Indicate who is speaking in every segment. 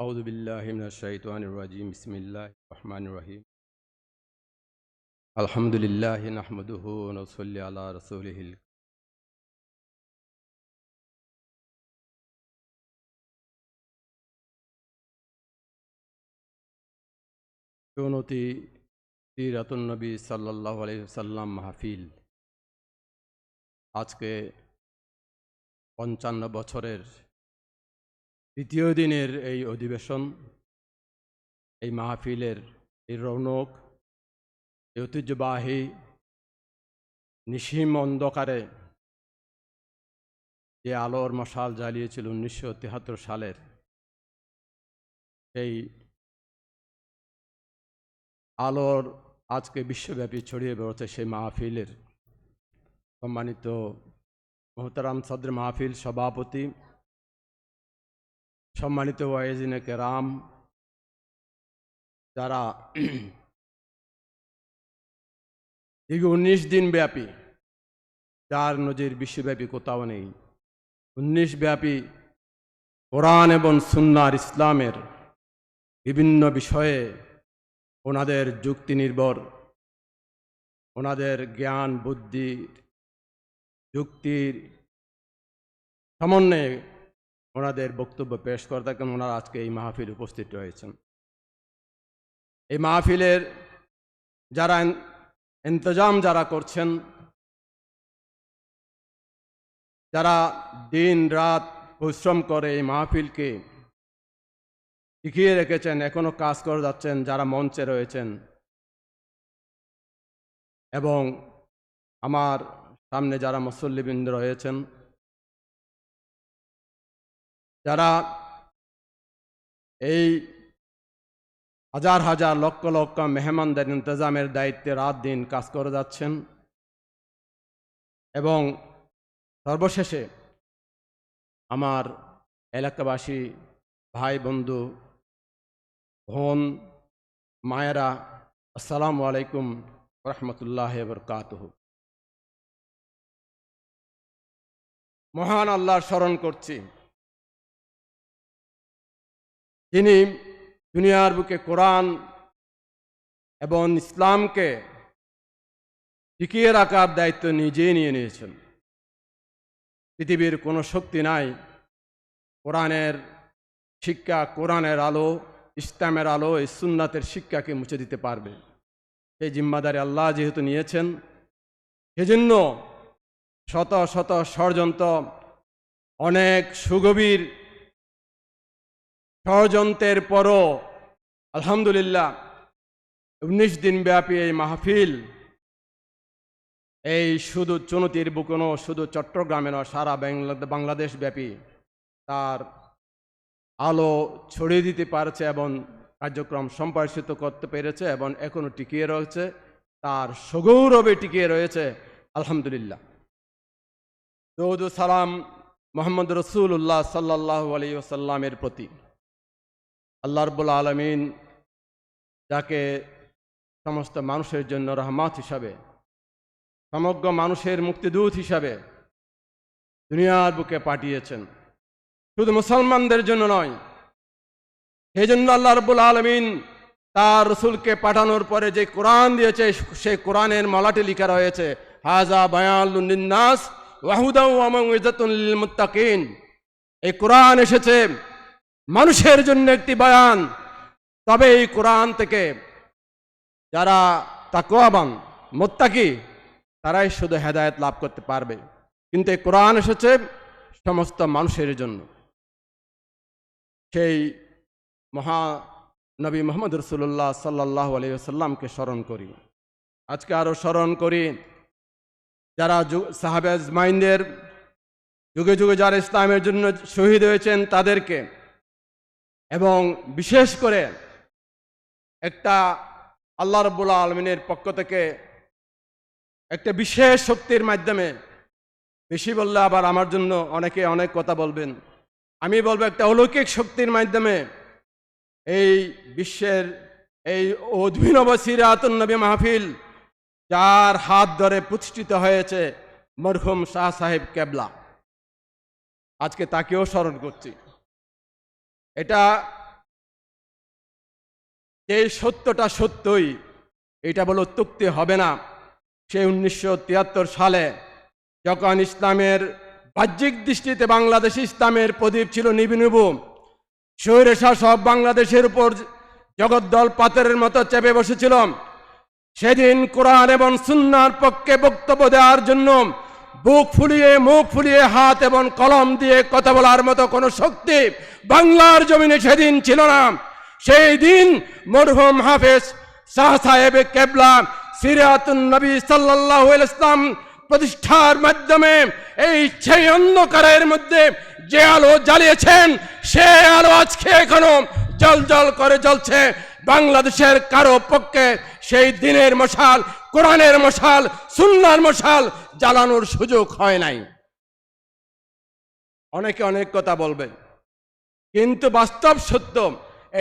Speaker 1: أعوذ بالله من الشيطان الرجيم بسم الله الرحمن الرحيم الحمد لله نحمده ونصلي على رسوله الكريم চৌনতি সিরাতুন নবী সাল্লাহ সাল্লাম মাহফিল আজকে পঞ্চান্ন বছরের তৃতীয় দিনের এই অধিবেশন, এই মাহফিলের এই রৌনক, এই ঐতিহ্যবাহী নিসীম অন্ধকারে যে আলোর মশাল জ্বালিয়েছিল উনিশশো তেহাত্তর সালের সেই আলোর আজকে বিশ্বব্যাপী ছড়িয়ে বেরোচ্ছে সেই মাহফিলের সম্মানিত মোহতারাম সদর মাহফিল সভাপতি সম্মানিত ওয়াইজিনে কেরাম, যারা দীর্ঘ উনিশ দিন ব্যাপী যার নজির বিশ্বব্যাপী কোথাও নেই, উনিশ ব্যাপী কোরআন এবং সুন্নার ইসলামের বিভিন্ন বিষয়ে ওনাদের যুক্তি নির্ভর, ওনাদের জ্ঞান, বুদ্ধি, যুক্তির সমন্বয়ে ওনাদের বক্তব্য পেশ করে থাকেন ওনারা আজকে এই মাহফিল উপস্থিত রয়েছেন। এই মাহফিলের যারা ইন- ইন্তজাম যারা করছেন, যারা দিন রাত পরিশ্রম করে এই মাহফিলকে টিকিয়ে রেখেছেন, এখনও কাজ করে যাচ্ছেন, যারা মঞ্চে রয়েছেন, এবং আমার সামনে যারা মুসল্লিবৃন্দ রয়েছেন যারা এই হাজার হাজার লক্ষ লক্ষ মেহমানদের ইন্তজামের দায়িত্বে রাত দিন কাজ করে যাচ্ছেন এবং সর্বশেষে আমার এলাকাবাসী, ভাই, বন্ধু, বোন, মায়েরা, আসসালামু আলাইকুম রহমতুল্লাহ বরকাতহ মহান আল্লাহর স্মরণ করছি। যিনি দুনিয়ার বুকে কোরআন এবং ইসলামকে টিকিয়ে রাখার দায়িত্ব নিজেই নিয়ে নিয়েছেন। পৃথিবীর কোনো শক্তি নাই। কোরআনের শিক্ষা, কোরআনের আলো, ইসলামের আলো, এই সুন্নাতের শিক্ষাকে মুছে দিতে পারবে। সেই জিম্মাদারি আল্লাহ যেহেতু নিয়েছেন, সেজন্য শত শত ষড়যন্ত্র, অনেক সুগভীর ষড়যন্ত্রের পরও আলহামদুলিল্লাহ উনিশ দিন ব্যাপী এই মাহফিল, এই শুধু চুনতির বুকনো শুধু চট্টগ্রামে নয়, সারা বাংলাদেশ ব্যাপী তার আলো ছড়িয়ে দিতে পারছে এবং কার্যক্রম সম্প্রসারিত করতে পেরেছে এবং এখনও টিকিয়ে রয়েছে, তার সগৌরবে টিকিয়ে রয়েছে, আলহামদুলিল্লাহ। দৌদ সালাম মোহাম্মদ রসুল্লাহ সাল্লাহ আলী ওসাল্লামের প্রতি। আল্লাহ রব্বুল আলমিন যাকে সমস্ত মানুষের জন্য রহমাত হিসাবে, সমগ্র মানুষের মুক্তিদূত হিসাবে দুনিয়ার বুকে পাঠিয়েছেন। শুধু মুসলমানদের জন্য নয় সেই জন্য আল্লাহ রব্বুল আলমিন তার রসুলকে পাঠানোর পরে যে কোরআন দিয়েছে, সেই কোরআনের মলাটি লিখা রয়েছে হাজা বায়ালুন্নাস ওয়াহুদাউল মুত্তাকিন এই কোরআন এসেছে মানুষের জন্য একটি বয়ান। তবে এই কোরআন থেকে যারা তাকোয়াবান মোত্তাকি, তারাই শুধু হেদায়েত লাভ করতে পারবে। কিন্তু এই কোরআন এসেছে সমস্ত মানুষের জন্য। সেই মহা নবী মোহাম্মদ রসুল্লাহ সাল্লাহ আলিয়াল্লামকে স্মরণ করি। আজকে আরও স্মরণ করি, যারা সাহাবেজ মাইন্দের যুগে যুগে যারা ইসলামের জন্য শহীদ হয়েছেন তাদেরকে এবং বিশেষ করে একটা আল্লাহ রব্বুল্লা আলমিনের পক্ষ থেকে একটা বিশেষ শক্তির মাধ্যমে বেশি বললে আবার আমার জন্য অনেকে অনেক কথা বলবেন। আমি বলব একটা অলৌকিক শক্তির মাধ্যমে এই বিশ্বের এই অভিনব সিরাতুন নবী মাহফিল যার হাত ধরে প্রতিষ্ঠিত হয়েছে মরহুম শাহ সাহেব কেবলা। আজকে তাকেও স্মরণ করছি। এটা যে সত্যটা সত্যই, এটা বলে উত্তুক্তি হবে না। সেই উনিশশো সালে যখন ইসলামের বাহ্যিক দৃষ্টিতে বাংলাদেশ ইসলামের প্রদীপ ছিল নিবিনুবু স্বৈরশাহ সব বাংলাদেশের উপর জগদ্দল পাথরের মতো চেপে বসেছিল। সেদিন কোরআন এবং সুন্নার পক্ষে বক্তব্য দেওয়ার জন্য বুক ফুলিয়ে, মুখ ফুলিয়ে, হাত এবং কলম দিয়ে কথা বলার মতো কোনো শক্তি বাংলার জমিনে সেদিন ছিল না। সেই দিন মরহুম হাফেজ শাহ সাহেব কেবলা সিরাতুন নবী সাল্লাল্লাহু ইসলাম প্রতিষ্ঠার মাধ্যমে এই সেই অন্ধকারের মধ্যে যে আলো জ্বালিয়েছেন, সে আলো আজকে এখনও জল জল করে জ্বলছে। বাংলাদেশের কারও পক্ষে সেই দিনের মশাল কোরআনের মশাল, সুন্নার মশাল জ্বালানোর সুযোগ হয় নাই। অনেকে অনেক কথা বলবেন, কিন্তু বাস্তব সত্য,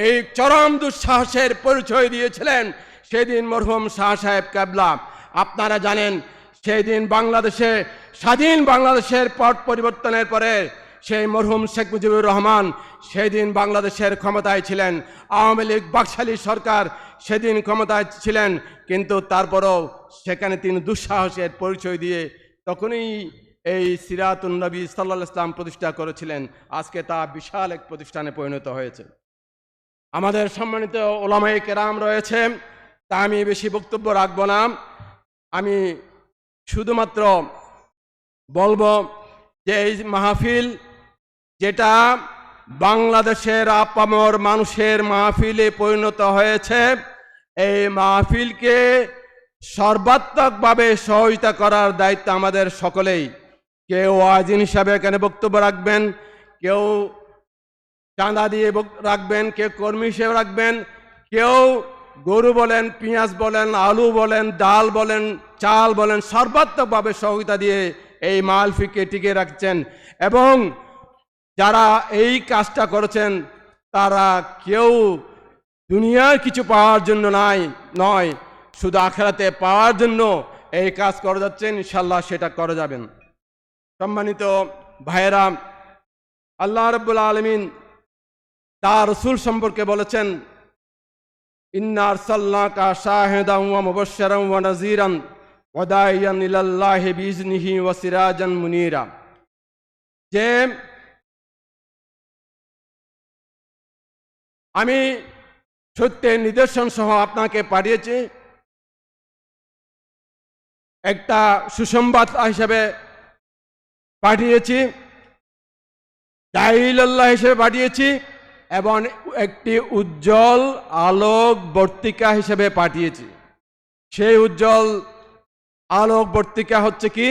Speaker 1: এই চরম দুঃসাহসের পরিচয় দিয়েছিলেন সেদিন মরহুম শাহ সাহেব কাবলা আপনারা জানেন সেই দিন বাংলাদেশে, স্বাধীন বাংলাদেশের পট পরিবর্তনের পরে সেই মরহুম শেখ মুজিবুর রহমান সেদিন বাংলাদেশের ক্ষমতায় ছিলেন। আওয়ামী লীগ বাকশালী সরকার সেদিন ক্ষমতায় ছিলেন, কিন্তু তারপরও সেখানে তিনি দুঃসাহসের পরিচয় দিয়ে তখনই এই সিরাতুন নবী সাল্লাহ ইসলাম প্রতিষ্ঠা করেছিলেন। আজকে তা বিশাল এক প্রতিষ্ঠানে পরিণত হয়েছে। আমাদের সম্মানিত ওলামাই কেরাম রয়েছে, তা আমি বেশি বক্তব্য রাখব না। আমি শুধুমাত্র বলব যে এই মাহফিল যেটা বাংলাদেশের আপামর মানুষের মাহফিলে পরিণত হয়েছে, এই মাহফিলকে সর্বাত্মকভাবে সহযোগিতা করার দায়িত্ব আমাদের সকলেই। কেউ ওয়াজিন হিসাবে এখানে বক্তব্য রাখবেন, কেউ চাঁদা দিয়ে রাখবেন, কেউ কর্মী হিসেবে রাখবেন, কেউ গরু বলেন, পেঁয়াজ বলেন, আলু বলেন, ডাল বলেন, চাল বলেন, সর্বাত্মকভাবে সহযোগিতা দিয়ে এই মালফিকে টিকে রাখছেন। এবং যারা এই কাজটা করেছেন, তারা কেউ দুনিয়ার কিছু পাওয়ার জন্য নাই, নয়, শুধু আখেরাতে পাওয়ার জন্য এই কাজ করে যাচ্ছেন ইনশাল্লাহ সেটা করে যাবেন। সম্মানিত ভাইয়েরা, আল্লাহ রব্বুল আলমিন তার রসুল সম্পর্কে বলেছেন ইন্নার সাল্লাকা শাহেদাম মুবাশশিরাম ওয়া নাযীরান ওয়া দাইয়ান ইলাল্লাহি বিইজনিহি ওয়া সিরাজান মুনীরা। যে আমি সত্যের নিদর্শন সহ আপনাকে পাঠিয়েছি। একটা সুসংবাদ হিসেবে পাঠিয়েছি। দাইল্লাহ হিসেবে পাঠিয়েছি এবং একটি উজ্জ্বল আলোক বর্তিকা হিসেবে পাঠিয়েছি। সেই উজ্জ্বল আলোক বর্তিকা হচ্ছে কি?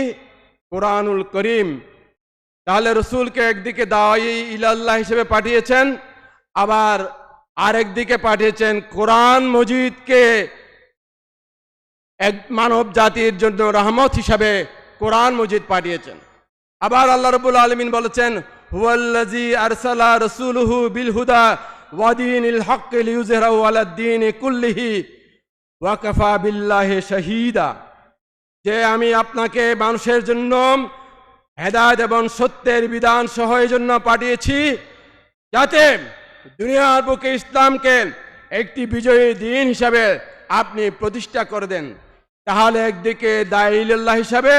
Speaker 1: কোরআনুল করিম। তাহলে রসুলকে একদিকে দাওয়াই ইলাল্লাহ হিসেবে পাঠিয়েছেন, আবার আরেক দিকে পাঠিয়েছেন কোরআন মজিদকে এক মানব জাতির জন্য রহমত হিসাবে কোরআন মজিদ পাঠিয়েছেন। আবার আল্লাহ রবুল আলমিন বলেছেন হুয়াল্লাজি আরসালা রসুলহু বিল হুদা ওয়াদিনিল হক লিউজহরাহু আলাদ্দিন কুল্লিহি ওয়াকাফা বিল্লাহি শাহীদা। যে আমি আপনাকে মানুষের জন্য হেদায়ত এবং সত্যের বিধান সহ জন্য পাঠিয়েছি, যাতে দুনিয়ার বুকে ইসলামকে একটি বিজয়ী দিন হিসাবে আপনি প্রতিষ্ঠা করে দেন। তাহলে একদিকে দাইল্লাহ হিসাবে,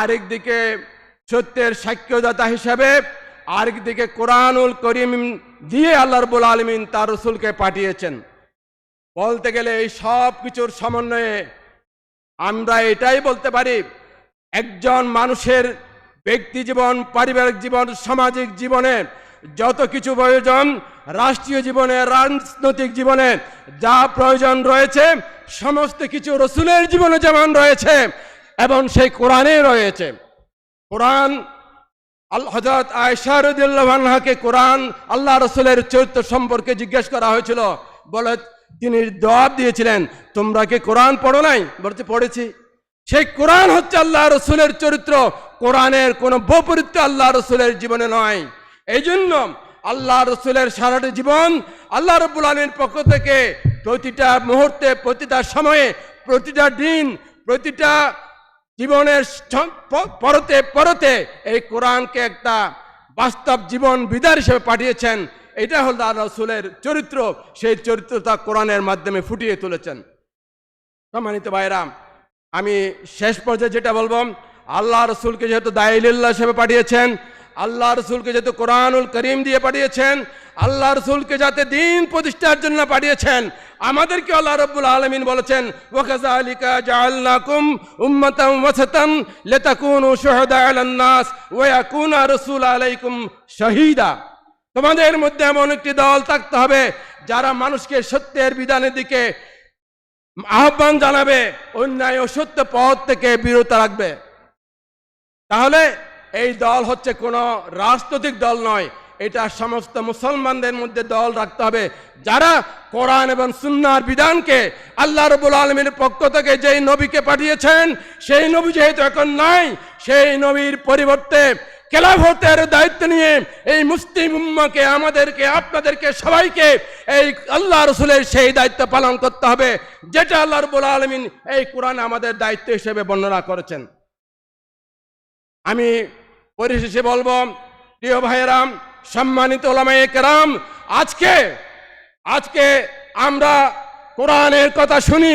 Speaker 1: আরেকদিকে সত্যের সাক্ষ্যদাতা হিসাবে, আরেকদিকে কোরআনুল করিম দিয়ে আল্লাহ রবুল আলমিন তার রসুলকে পাঠিয়েছেন। বলতে গেলে এই সব কিছুর সমন্বয়ে আমরা এটাই বলতে পারি, একজন মানুষের ব্যক্তি জীবন, পারিবারিক জীবন, সামাজিক জীবনে যত কিছু প্রয়োজন রাষ্ট্রীয় জীবনে, রাজনৈতিক জীবনে যা প্রয়োজন রয়েছে, সমস্ত কিছু রসুলের জীবনে যেমন রয়েছে এবং সেই কোরআনে রয়েছে। কোরআন হজরত আয়সারুদ্দাহাকে কোরআন আল্লাহ রসুলের চরিত্র সম্পর্কে জিজ্ঞেস করা হয়েছিল। বলে, তিনি জবাব দিয়েছিলেন, তোমরা কি কোরআন পড়ো নাই? বলতে পড়েছি। সেই কোরআন হচ্ছে আল্লাহ রসুলের চরিত্র। কোরআনের কোনো বৈপরীত্য আল্লাহ রসুলের জীবনে নয়। এই জন্য আল্লাহ রসুলের সারাটি জীবন আল্লাহ রব্বুল আলীর পক্ষ থেকে প্রতিটা মুহূর্তে, প্রতিটা সময়ে, প্রতিটা দিন, প্রতিটা জীবনের পরতে পরতে এই কোরআনকে একটা বাস্তব জীবন বিদার হিসেবে পাঠিয়েছেন। এটা হল তার রসুলের চরিত্র। সেই চরিত্রটা কোরআনের মাধ্যমে ফুটিয়ে তুলেছেন। সম্মানিত ভাইরাম আমি শেষ পর্যায়ে যেটা বলব, আল্লাহ রসুলকে যেহেতু দায়িল্লাহ হিসেবে পাঠিয়েছেন আল্লাহ রসুলকে যেহেতু কোরআনুল করিম দিয়ে পাঠিয়েছেন, আল্লাহ রসুলকে যাতে দিন প্রতিষ্ঠার জন্য পাঠিয়েছেন, আমাদেরকে আল্লাহ রব্বুল আলমিন বলেছেন শুহাদা ওয়া আলাইকুম শাহীদা। তোমাদের মধ্যে এমন একটি দল থাকতে হবে, যারা মানুষকে সত্যের বিধানের দিকে আহ্বান জানাবে, অন্যায় ও সত্য পথ থেকে বিরত রাখবে। তাহলে এই দল হচ্ছে কোনো রাজনৈতিক দল নয়। এটা সমস্ত মুসলমানদের মধ্যে দল রাখতে হবে। যারা কোরআন এবং সুন্নার বিধানকে আল্লাহ রবুল আলমীর পক্ষ থেকে যেই নবীকে পাঠিয়েছেন, সেই নবী যেহেতু এখন নাই, সেই নবীর পরিবর্তে খেলাফতের দায়িত্ব নিয়ে এই মুসলিম উম্মাকে, আমাদেরকে, আপনাদেরকে সবাইকে এই আল্লাহ রসুলের সেই দায়িত্ব পালন করতে হবে, যেটা আল্লাহ রবুল আলমিন এই কোরআন আমাদের দায়িত্ব হিসেবে বর্ণনা করেছেন। আমি পরিশেষে বলব, প্রিয় ভাইয়েরাম, সম্মানিত ওলামায়ে আজকে আজকে আমরা কোরআনের কথা শুনি,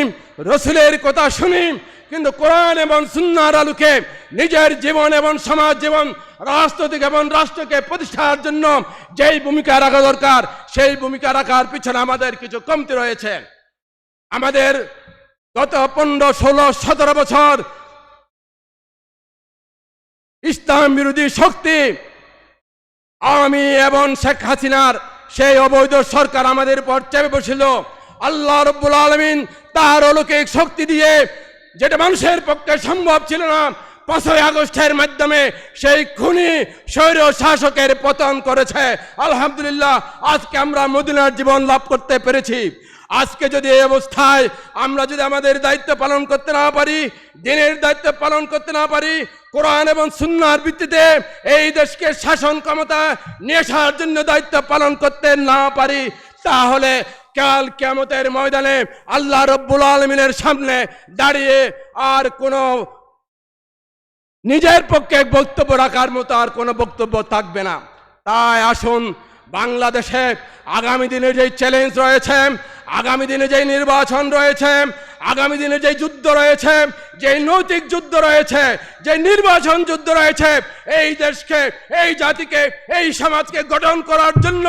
Speaker 1: রসুলের কথা শুনি, কিন্তু কোরআন এবং সুন্নার আলোকে নিজের জীবন এবং সমাজ জীবন রাজনৈতিক এবং রাষ্ট্রকে প্রতিষ্ঠার জন্য যেই ভূমিকা রাখা দরকার, সেই ভূমিকা রাখার পিছনে আমাদের কিছু কমতি রয়েছে। আমাদের গত পনেরো, ষোলো, সতেরো বছর ইসলাম বিরোধী শক্তি আমি এবং শেখ হাসিনার সেই অবৈধ সরকার আমাদের উপর চেপে বসেছিল। আল্লাহ রব্বুল আলমিন তার অলৌকিক শক্তি দিয়ে যেটা মানুষের পক্ষে সম্ভব ছিল না, পাঁচই আগস্টের মাধ্যমে সেই খুনি স্বৈর শাসকের পতন করেছে। আলহামদুলিল্লাহ, আজকে আমরা মদিনার জীবন লাভ করতে পেরেছি। আজকে যদি এই অবস্থায় আমরা যদি আমাদের দায়িত্ব পালন করতে না পারি, দিনের দায়িত্ব পালন করতে না পারি, কোরআন এবং সুন্নার ভিত্তিতে এই দেশকে শাসন ক্ষমতা নিয়ে আসার জন্য দায়িত্ব পালন করতে না পারি, তাহলে কাল কেমতের ময়দানে আল্লাহ রব্বুল আলমিনের সামনে দাঁড়িয়ে আর কোনো নিজের পক্ষে বক্তব্য রাখার মতো আর কোনো বক্তব্য থাকবে না। তাই আসুন বাংলাদেশে আগামী দিনে যেই চ্যালেঞ্জ রয়েছে, আগামী দিনে যেই নির্বাচন রয়েছে, আগামী দিনে যেই যুদ্ধ রয়েছে, যেই নৈতিক যুদ্ধ রয়েছে যে নির্বাচন যুদ্ধ রয়েছে, এই দেশকে, এই জাতিকে, এই সমাজকে গঠন করার জন্য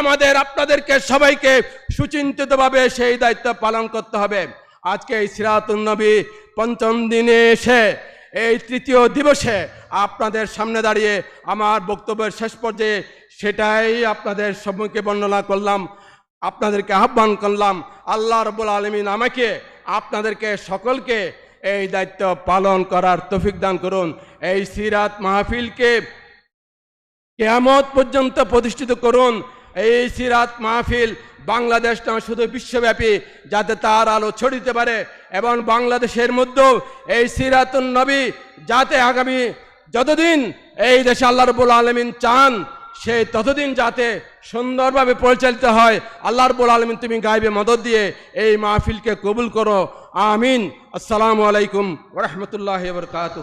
Speaker 1: আমাদের, আপনাদেরকে সবাইকে সুচিন্তিতভাবে সেই দায়িত্ব পালন করতে হবে। আজকে এই সিরাতুন নবী পঞ্চম দিনে এসে এই তৃতীয় দিবসে আপনাদের সামনে দাঁড়িয়ে আমার বক্তব্যের শেষ পর্যায়ে সেটাই আপনাদের সম্মুখে বর্ণনা করলাম, আপনাদেরকে আহ্বান করলাম, আল্লাহ রবুল আলমিন আমাকে, আপনাদেরকে সকলকে এই দায়িত্ব পালন করার তফিক দান করুন। এই সিরাত মাহফিলকে কেয়ামত পর্যন্ত প্রতিষ্ঠিত করুন। এই সিরাত মাহফিল বাংলাদেশ নয় শুধু বিশ্বব্যাপী, যাতে তার আলো ছড়িতে পারে। এবং বাংলাদেশের মধ্যেও এই সিরাতুন নবী যাতে আগামী যতদিন এই দেশে আল্লাহ রবুল আলমিন চান সে ততদিন যাতে সুন্দরভাবে পরিচালিত হয়। আল্লাহ রবুল আলমিন তুমি গাইবে মদত দিয়ে এই মাহফিলকে কবুল করো। আমিন। আসসালামু আলাইকুম ওরহমতুল্লাহ বরকাত